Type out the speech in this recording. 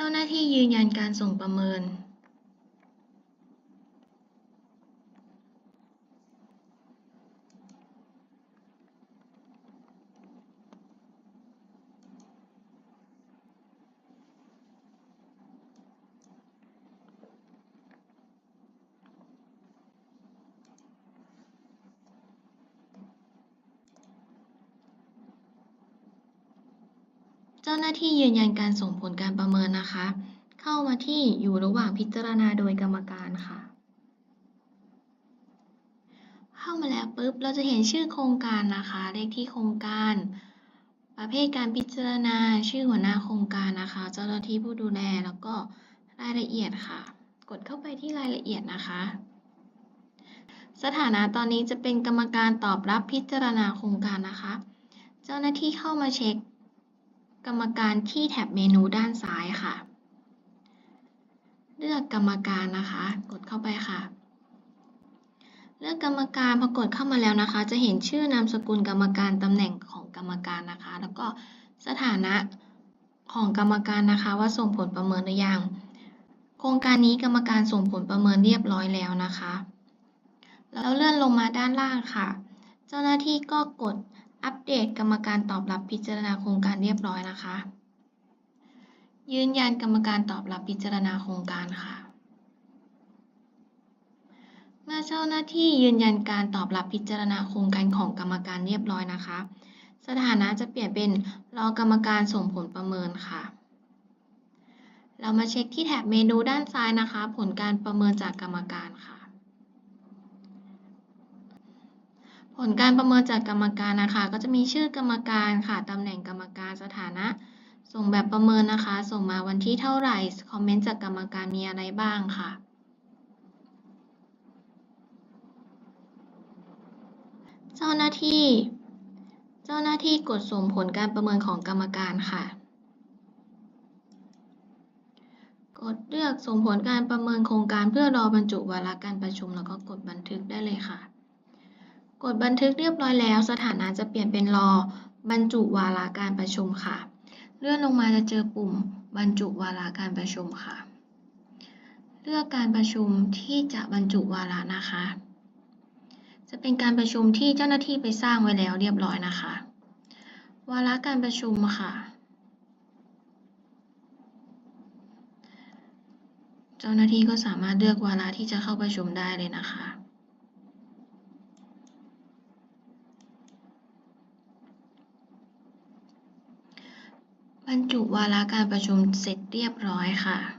จ้าหน้าที่ยืนยันการส่งประเมิน เจ้าหน้าที่ยืนยันการส่งผลการประเมินนะคะ เข้ามาที่อยู่ระหว่างพิจารณาโดยกรรมการค่ะ เข้ามาแล้วปุ๊บเราจะเห็นชื่อโครงการนะคะ เลขที่โครงการ ประเภทการพิจารณาชื่อหัวหน้าโครงการนะคะ เจ้าหน้าที่ผู้ดูแลแล้วก็รายละเอียดค่ะ กดเข้าไปที่รายละเอียดนะคะ สถานะตอนนี้จะเป็นกรรมการตอบรับพิจารณาโครงการนะคะ เจ้าหน้าที่เข้ามาเช็ค กรรมการที่แท็บเมนูด้านซ้ายค่ะ เลือกกรรมการนะคะ กดเข้าไปค่ะ เลือกกรรมการพอกดเข้ามาแล้วนะคะ จะเห็นชื่อนามสกุลกรรมการตำแหน่งของกรรมการนะคะ แล้วก็สถานะของกรรมการนะคะว่าส่งผลประเมินหรือยัง โครงการนี้กรรมการส่งผลประเมินเรียบร้อยแล้วนะคะ แล้วเลื่อนลงมาด้านล่างค่ะ เจ้าหน้าที่ก็กด อัปเดตกรรมการตอบรับพิจารณาโครงการเรียบร้อยนะคะ ยืนยันกรรมการตอบรับพิจารณาโครงการค่ะ เมื่อเจ้าหน้าที่ยืนยันการตอบรับพิจารณาโครงการของกรรมการเรียบร้อยนะคะ สถานะจะเปลี่ยนเป็นรอกรรมการส่งผลประเมินค่ะ เรามาเช็คที่แถบเมนูด้านซ้ายนะคะ ผลการประเมินจากกรรมการค่ะ ผลการประเมินจากกรรมการนะคะ ก็จะมีชื่อกรรมการค่ะตำแหน่งกรรมการสถานะ ส่งแบบประเมินนะคะ ส่งมาวันที่เท่าไหร่คอมเมนต์จากกรรมการมีอะไรบ้างค่ะ เจ้าหน้าที่ เจ้าหน้าที่กดส่งผลการประเมินของกรรมการค่ะ กดเลือกส่งผลการประเมินโครงการเพื่อรอบรรจุวาระการประชุม แล้วก็กดบันทึกได้เลยค่ะ กดบันทึกเรียบร้อยแล้ว สถานะจะเปลี่ยนเป็นรอบรรจุวาระการประชุมค่ะ เลื่อนลงมาจะเจอปุ่ม บรรจุวาระการประชุมค่ะ เลือกการประชุมที่จะบรรจุวาระนะคะ จะเป็นการประชุมที่เจ้าหน้าที่ไปสร้างไว้แล้วเรียบร้อยนะคะ วาระการประชุมค่ะ เจ้าหน้าที่ก็สามารถเลือกวาระที่จะเข้าประชุมได้เลยนะคะ บรรจุวาระการประชุมเสร็จเรียบร้อยค่ะ